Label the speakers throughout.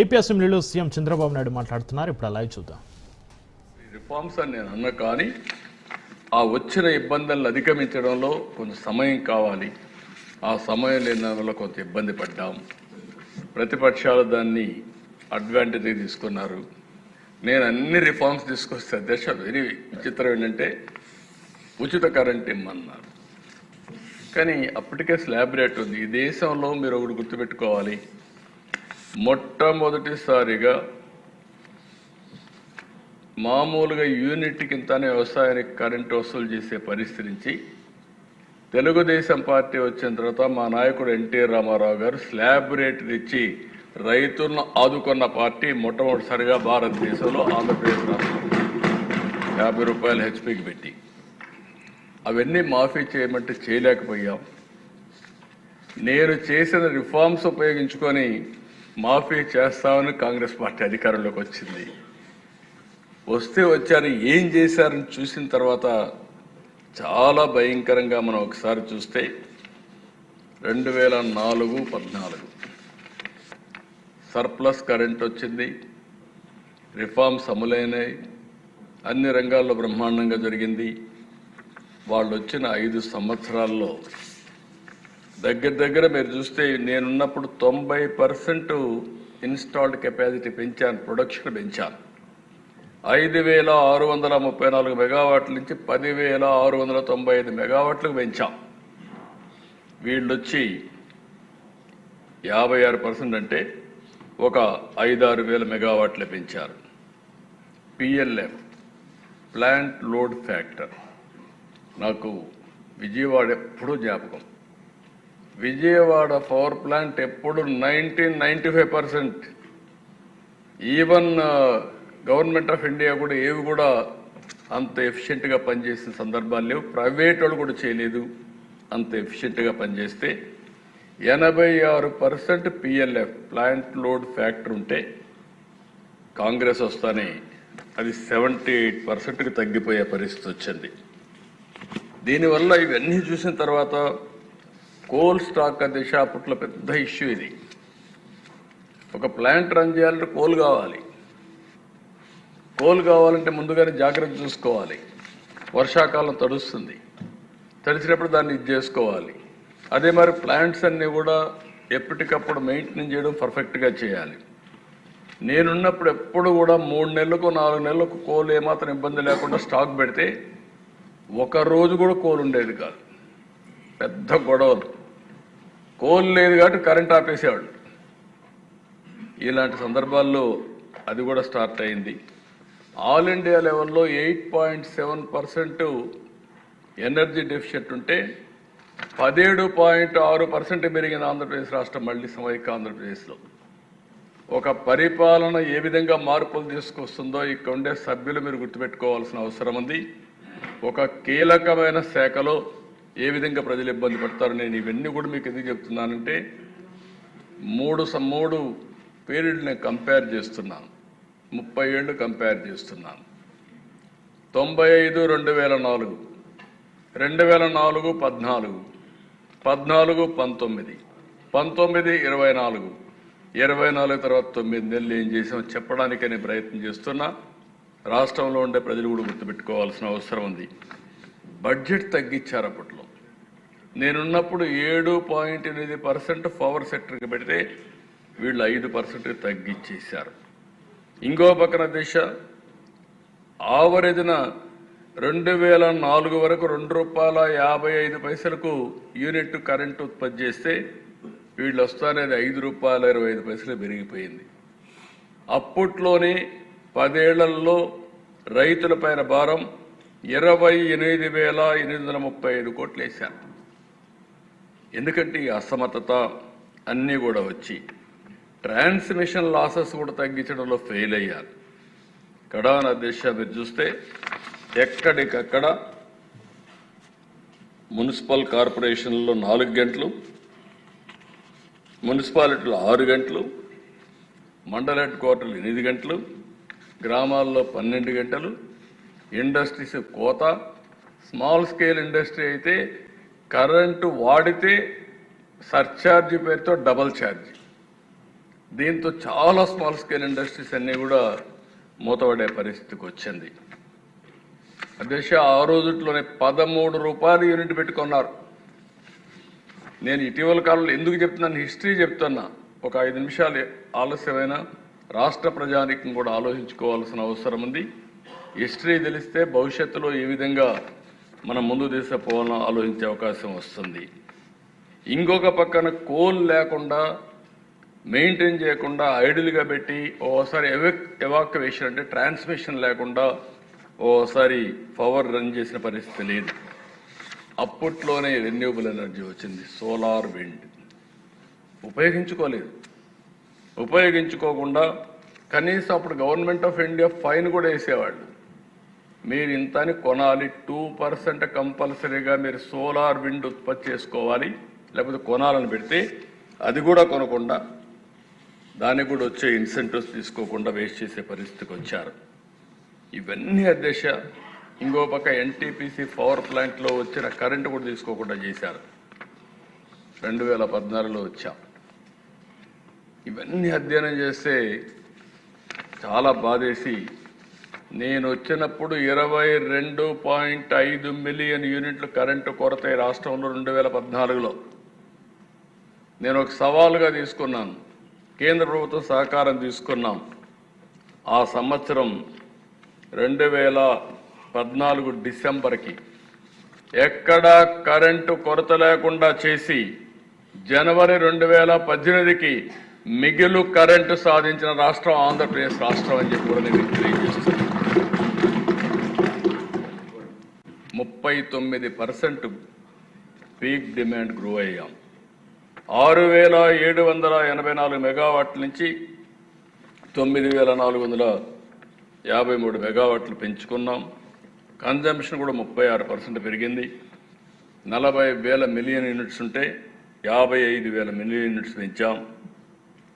Speaker 1: AP అసెంబ్లీలో CM Chandrababu Naidu మాట్లాడుతున్నారు. ఇప్పుడు అలా చూద్దాం.
Speaker 2: రిఫార్మ్స్ అని నేను అన్నా కానీ ఆ వచ్చిన ఇబ్బందులను అధిగమించడంలో కొంచెం సమయం కావాలి. ఆ సమయం లేని వల్ల కొంత ఇబ్బంది పడ్డాం. ప్రతిపక్షాలు దాన్ని అడ్వాంటేజ్ తీసుకున్నారు. నేను అన్ని రిఫార్మ్స్ తీసుకొస్తే అధ్యక్ష వెరీ విచిత్రం ఏంటంటే ఉచిత కరెంట్ ఇమ్మన్నారు. కానీ అప్పటికే స్లాబ్ రేట్ ఉంది. ఈ దేశంలో మీరు ఒకటి గుర్తుపెట్టుకోవాలి. మొట్టమొదటిసారిగా మామూలుగా యూనిట్ కిందనే వ్యవసాయానికి కరెంటు వసూలు చేసే పరిస్థితి నుంచి తెలుగుదేశం పార్టీ వచ్చిన తర్వాత మా నాయకుడు ఎన్టీ రామారావు గారు స్లాబ్ రేటు ఇచ్చి రైతులను ఆదుకున్న పార్టీ మొట్టమొదటిసారిగా భారతదేశంలో ఆంధ్రప్రదేశ్ రాష్ట్రంలో యాభై రూపాయలు హెచ్పికి పెట్టి. అవన్నీ మాఫీ చేయమంటే చేయలేకపోయాం. నేను చేసిన రిఫార్మ్స్ ఉపయోగించుకొని మాఫీ చేస్తామని కాంగ్రెస్ పార్టీ అధికారంలోకి వచ్చింది. వస్తే వచ్చారు ఏం చేశారని చూసిన తర్వాత చాలా భయంకరంగా మనం ఒకసారి చూస్తే రెండు వేల నాలుగు పద్నాలుగు. సర్ప్లస్ కరెంట్ వచ్చింది రిఫార్మ్స్ అమలైనాయి అన్ని రంగాల్లో బ్రహ్మాండంగా జరిగింది. వాళ్ళు వచ్చిన ఐదు సంవత్సరాల్లో దగ్గర దగ్గర మీరు చూస్తే నేనున్నప్పుడు తొంభై పర్సెంట్ ఇన్స్టాల్డ్ కెపాసిటీ పెంచాను ప్రొడక్షన్ పెంచాను. ఐదు వేల ఆరు వందల ముప్పై నాలుగు మెగావాట్ల నుంచి పదివేల ఆరు వందల తొంభై ఐదు మెగావాట్లకు పెంచాం. వీళ్ళు వచ్చి యాభై ఆరు పర్సెంట్ అంటే ఒక ఐదారు వేల మెగావాట్లు పెంచారు. PLF plant load factor. నాకు విజయవాడ ఎప్పుడూ జ్ఞాపకం. విజయవాడ పవర్ ప్లాంట్ ఎప్పుడు nineteen ninety five percent. Even government of India కూడా ఏవి కూడా అంత ఎఫిషియెంట్గా పనిచేసిన సందర్భాలు లేవు. ప్రైవేట్ వాళ్ళు కూడా చేయలేదు అంత ఎఫిషియెంట్గా పనిచేస్తే. ఎనభై ఆరు percent PLF plant load factor ఉంటే కాంగ్రెస్ వస్తానే. అది సెవెంటీ ఎయిట్ పర్సెంట్కి తగ్గిపోయే పరిస్థితి వచ్చింది. దీనివల్ల ఇవన్నీ చూసిన తర్వాత కోల్ స్టాక్ దిశ అప్పట్లో పెద్ద ఇష్యూ ఇది. ఒక ప్లాంట్ రన్ చేయాలంటే కోల్ కావాలి. కోల్ కావాలంటే ముందుగానే జాగ్రత్త చూసుకోవాలి. వర్షాకాలం తడుస్తుంది. తడిచినప్పుడు దాన్ని ఇది చేసుకోవాలి. అదే మరి ప్లాంట్స్ అన్నీ కూడా ఎప్పటికప్పుడు మెయింటైన్ చేయడం పర్ఫెక్ట్గా చేయాలి. నేనున్నప్పుడు ఎప్పుడు కూడా మూడు నెలలకు నాలుగు నెలలకు కోల్ ఏమాత్రం ఇబ్బంది లేకుండా స్టాక్ పెడితే ఒక రోజు కూడా కోలు ఉండేది కాదు. పెద్ద గొడవలు. కోల్ లేదు కాబట్టి కరెంట్ ఆపేసేవాళ్ళు. ఇలాంటి సందర్భాల్లో అది కూడా స్టార్ట్ అయింది. ఆల్ ఇండియా లెవెల్లో eight point seven percent energy deficit ఉంటే పదిహేడు పాయింట్ ఆరు పర్సెంట్ పెరిగింది ఆంధ్రప్రదేశ్ రాష్ట్రం మళ్ళీ సమైక్య ఆంధ్రప్రదేశ్లో. ఒక పరిపాలన ఏ విధంగా మార్పులు తీసుకొస్తుందో ఇక్కడ ఉండే సభ్యులు మీరు గుర్తుపెట్టుకోవాల్సిన అవసరం ఉంది. ఒక కీలకమైన శాఖలో ఏ విధంగా ప్రజలు ఇబ్బంది పడతారు నేను ఇవన్నీ కూడా మీకు ఎందుకు చెప్తున్నానంటే మూడు స- మూడు పీరియడ్ నేను కంపేర్ చేస్తున్నాను. ముప్పై ఏళ్ళు కంపేర్ చేస్తున్నాను. తొంభై ఐదు రెండు వేల నాలుగు. రెండు వేల నాలుగు పద్నాలుగు. పద్నాలుగు పంతొమ్మిది. పంతొమ్మిది ఇరవై నాలుగు. ఇరవై నాలుగు తర్వాత తొమ్మిది నెలలు ఏం చేసామో చెప్పడానికి నేను ప్రయత్నం చేస్తున్నా. రాష్ట్రంలో ఉండే ప్రజలు కూడా గుర్తుపెట్టుకోవాల్సిన అవసరం ఉంది. బడ్జెట్ తగ్గించారు అప్పట్లో. నేనున్నప్పుడు ఏడు పాయింట్ ఎనిమిది పర్సెంట్ పవర్ సెక్టర్కి పెడితే వీళ్ళు ఐదు పర్సెంట్ తగ్గించేశారు. ఇంకో పక్కన దిశ ఆవరేజ్న రెండు వేల నాలుగు వరకు రెండు రూపాయల యాభై ఐదు పైసలకు యూనిట్ కరెంట్ ఉత్పత్తి చేస్తే వీళ్ళు వస్తానేది ఐదు రూపాయల ఇరవై ఐదు పైసలు పెరిగిపోయింది. అప్పట్లోనే పదేళ్ళలో రైతుల పైన భారం ఇరవై ఎనిమిది వేల ఎనిమిది వందల ముప్పై ఐదు కోట్లు వేశారు ఎందుకంటే ఈ అసమర్థత అన్నీ కూడా వచ్చి ట్రాన్స్మిషన్ లాసెస్ కూడా తగ్గించడంలో ఫెయిల్ అయ్యారు కడాన దిశ మీరు చూస్తే ఎక్కడికక్కడ మున్సిపల్ కార్పొరేషన్లో నాలుగు గంటలు మున్సిపాలిటీలో ఆరు గంటలు మండల హెడ్ క్వార్టర్లు ఎనిమిది గంటలు గ్రామాల్లో పన్నెండు గంటలు ఇండస్ట్రీస్ కోత స్మాల్ స్కేల్ ఇండస్ట్రీ అయితే కరెంటు వాడితే సర్ఛార్జ్ పేరుతో డబల్ ఛార్జ్. దీంతో చాలా స్మాల్ స్కేల్ ఇండస్ట్రీస్ అన్నీ కూడా మూతపడే పరిస్థితికి వచ్చింది. దశ ఆ రోజుట్లోనే పదమూడు రూపాయలు యూనిట్ పెట్టుకున్నారు నేను ఇటీవల కాలంలో ఎందుకు చెప్తున్నాను హిస్టరీ చెప్తున్నా. ఒక ఐదు నిమిషాలు ఆలస్యమైన రాష్ట్ర ప్రజానికం కూడా ఆలోచించుకోవాల్సిన అవసరం ఉంది. హిస్టరీ తెలిస్తే భవిష్యత్తులో ఏ విధంగా మనం ముందు తీసుకుపోవాలని ఆలోచించే అవకాశం వస్తుంది. ఇంకొక పక్కన కోల్ లేకుండా మెయింటైన్ చేయకుండా ఐడిల్గా పెట్టి ఓసారి ఎవెక్ ఎవాక్యువేషన్ అంటే ట్రాన్స్మిషన్ లేకుండా ఓసారి పవర్ రన్ చేసిన పరిస్థితి లేదు. అప్పట్లోనే రెన్యూబుల్ ఎనర్జీ వచ్చింది సోలార్ విండ్. ఉపయోగించుకోలేదు. ఉపయోగించుకోకుండా కనీసం అప్పుడు గవర్నమెంట్ ఆఫ్ ఇండియా ఫైన్ కూడా వేసేవాళ్ళు. మీరు ఇంత అని కొనాలి. టూ పర్సెంట్ కంపల్సరీగా మీరు సోలార్ విండ్ ఉత్పత్తి చేసుకోవాలి. లేకపోతే కొనాలని పెడితే అది కూడా కొనకుండా దానికి కూడా వచ్చే ఇన్సెంటివ్స్ తీసుకోకుండా వేస్ట్ చేసే పరిస్థితికి వచ్చారు. ఇవన్నీ అధ్యక్ష ఇంకో పక్క ఎన్టీపీసీ పవర్ ప్లాంట్లో వచ్చిన కరెంటు కూడా తీసుకోకుండా చేశారు. రెండు వేల పద్నాలుగులో వచ్చాం. ఇవన్నీ అధ్యయనం చేస్తే చాలా బాధేసి నేను వచ్చినప్పుడు ఇరవై రెండు పాయింట్ ఐదు మిలియన్ యూనిట్లు కరెంటు కొరత ఈ రాష్ట్రంలో రెండు వేల పద్నాలుగులో. నేను ఒక సవాలుగా తీసుకున్నాను. కేంద్ర ప్రభుత్వం సహకారం తీసుకున్నాం. ఆ సంవత్సరం రెండు వేల పద్నాలుగు డిసెంబర్కి ఎక్కడా కరెంటు కొరత లేకుండా చేసి జనవరి రెండు వేల పద్దెనిమిదికి మిగిలు కరెంటు సాధించిన రాష్ట్రం ఆంధ్రప్రదేశ్ రాష్ట్రం అని చెప్పి కూడా నేను తెలియజేస్తున్నాను. ముప్పై తొమ్మిది పర్సెంట్ పీక్ డిమాండ్ గ్రో అయ్యాం. ఆరు వేల ఏడు వందల ఎనభై నాలుగు మెగావాట్ల నుంచి తొమ్మిది వేల నాలుగు వందల యాభై మూడు మెగావాట్లు పెంచుకున్నాం. కన్జంప్షన్ కూడా ముప్పై ఆరు పర్సెంట్ పెరిగింది. నలభై వేల మిలియన్ యూనిట్స్ ఉంటే యాభై ఐదు వేల మిలియన్ యూనిట్స్ పెంచాం.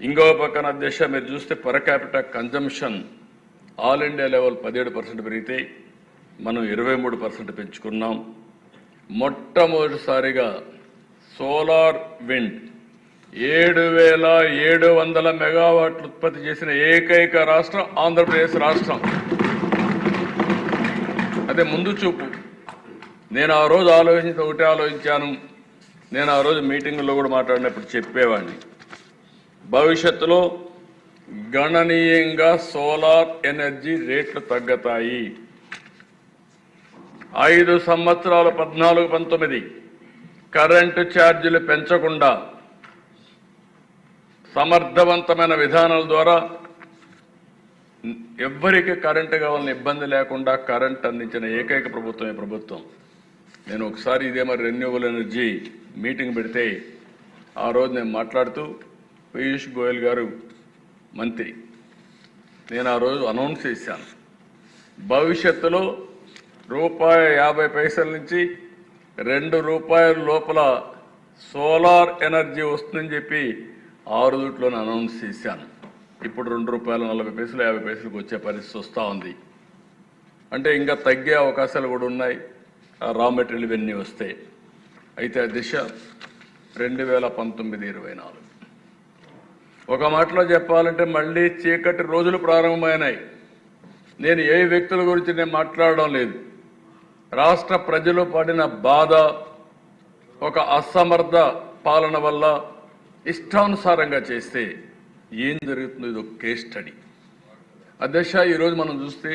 Speaker 2: ఇంకో పక్కన దిశ మీరు చూస్తే per capital consumption all India level పదిహేడు పర్సెంట్ పెరిగితే మనం ఇరవై మూడు పర్సెంట్ పెంచుకున్నాం. మొట్టమొదటిసారిగా సోలార్ విండ్ ఏడు వేల ఏడు వందల మెగావాట్లు ఉత్పత్తి చేసిన ఏకైక రాష్ట్రం ఆంధ్రప్రదేశ్ రాష్ట్రం. అదే ముందు చూపు. నేను ఆ రోజు ఆలోచించి ఒకటే ఆలోచించాను. నేను ఆ రోజు మీటింగుల్లో కూడా మాట్లాడినప్పుడు చెప్పేవాడిని. భవిష్యత్తులో గణనీయంగా సోలార్ ఎనర్జీ రేట్లు తగ్గుతాయి. ఐదు సంవత్సరాలు పద్నాలుగు పంతొమ్మిది. కరెంటు ఛార్జీలు పెంచకుండా సమర్థవంతమైన విధానాల ద్వారా ఎవ్వరికి కరెంటు కావాలని ఇబ్బంది లేకుండా కరెంట్ అందించిన ఏకైక ప్రభుత్వం ఈ ప్రభుత్వం. నేను ఒకసారి ఇదే మరి రెన్యూవల్ ఎనర్జీ మీటింగ్ పెడితే ఆ రోజు నేను మాట్లాడుతూ పీయూష్ గోయల్ గారు మంత్రి. నేను ఆ రోజు అనౌన్స్ చేశాను. భవిష్యత్తులో రూపాయి యాభై పైసల నుంచి రెండు రూపాయల లోపల సోలార్ ఎనర్జీ వస్తుందని చెప్పి ఆరు దుట్లోనే అనౌన్స్ చేశాను. ఇప్పుడు రెండు రూపాయలు నలభై పైసలు యాభై పైసలకు వచ్చే పరిస్థితి వస్తూ ఉంది. అంటే ఇంకా తగ్గే అవకాశాలు కూడా ఉన్నాయి. ఆ రా మెటీరియల్ ఇవన్నీ వస్తాయి అయితే ఆ దిశ రెండు వేల పంతొమ్మిది ఇరవై నాలుగు. ఒక మాటలో చెప్పాలంటే మళ్ళీ చీకటి రోజులు ప్రారంభమైనాయి. నేను ఏ వ్యక్తుల గురించి నేను మాట్లాడడం లేదు. రాష్ట్ర ప్రజలు పడిన బాధ ఒక అసమర్థ పాలన వల్ల ఇష్టానుసారంగా చేస్తే ఏం జరుగుతుందో ఇది ఒక కేస్ స్టడీ అధ్యక్ష ఈరోజు మనం చూస్తే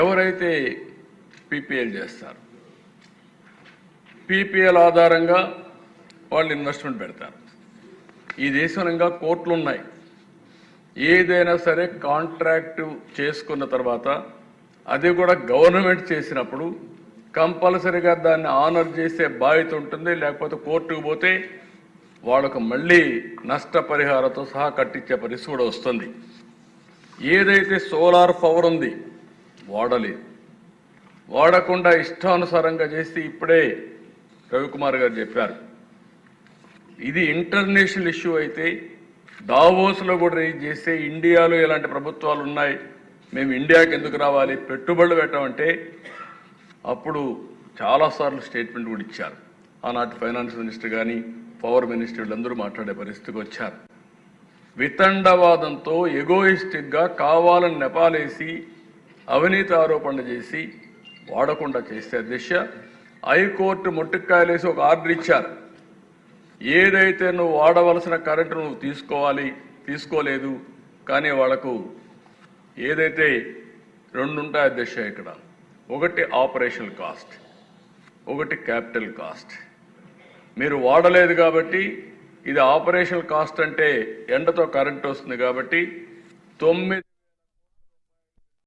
Speaker 2: ఎవరైతే పీపీఎల్ చేస్తారు పీపీఎల్ ఆధారంగా వాళ్ళు ఇన్వెస్ట్మెంట్ పెడతారు. ఈ దేశంగా కోర్టులు ఉన్నాయి ఏదైనా సరే కాంట్రాక్టు చేసుకున్న తర్వాత అది కూడా గవర్నమెంట్ చేసినప్పుడు కంపల్సరీగా దాన్ని ఆనర్ చేసే బాధ్యత ఉంటుంది లేకపోతే కోర్టుకు పోతే వాళ్ళకు మళ్ళీ నష్టపరిహారంతో సహా కట్టించే పరిస్థితి కూడా వస్తుంది. ఏదైతే సోలార్ పవర్ ఉంది వాడలేదు. వాడకుండా ఇష్టానుసారంగా చేస్తే ఇప్పుడే రవికుమార్ గారు చెప్పారు. ఇది ఇంటర్నేషనల్ ఇష్యూ అయితే దావోస్లో కూడా రేజ్ చేస్తే ఇండియాలో ఎలాంటి ప్రభుత్వాలు ఉన్నాయి? మేము ఇండియాకి ఎందుకు రావాలి? పెట్టుబడులు పెట్టమంటే అప్పుడు చాలాసార్లు స్టేట్మెంట్ కూడా ఇచ్చారు. ఆనాటి ఫైనాన్స్ మినిస్టర్ కానీ పవర్ మినిస్టర్లు అందరూ మాట్లాడే పరిస్థితికి వచ్చారు. వితండవాదంతో ఎగోయిస్టిక్గా కావాలని నెపాలేసి అవినీతి ఆరోపణలు చేసి వాడకుండా చేసే దిశ హైకోర్టు ముట్టుకాయలేసి ఒక ఆర్డర్ ఇచ్చారు. ఏదైతే నువ్వు వాడవలసిన కరెంటు నువ్వు తీసుకోవాలి తీసుకోలేదు కానీ వాళ్ళకు ఏదైతే రెండు ఉంటాయి అధ్యక్ష ఇక్కడ ఒకటి ఆపరేషనల్ కాస్ట్ ఒకటి క్యాపిటల్ కాస్ట్. మీరు వాడలేదు కాబట్టి ఇది ఆపరేషనల్ కాస్ట్ అంటే ఎండతో కరెంట్ వస్తుంది కాబట్టి తొమ్మిది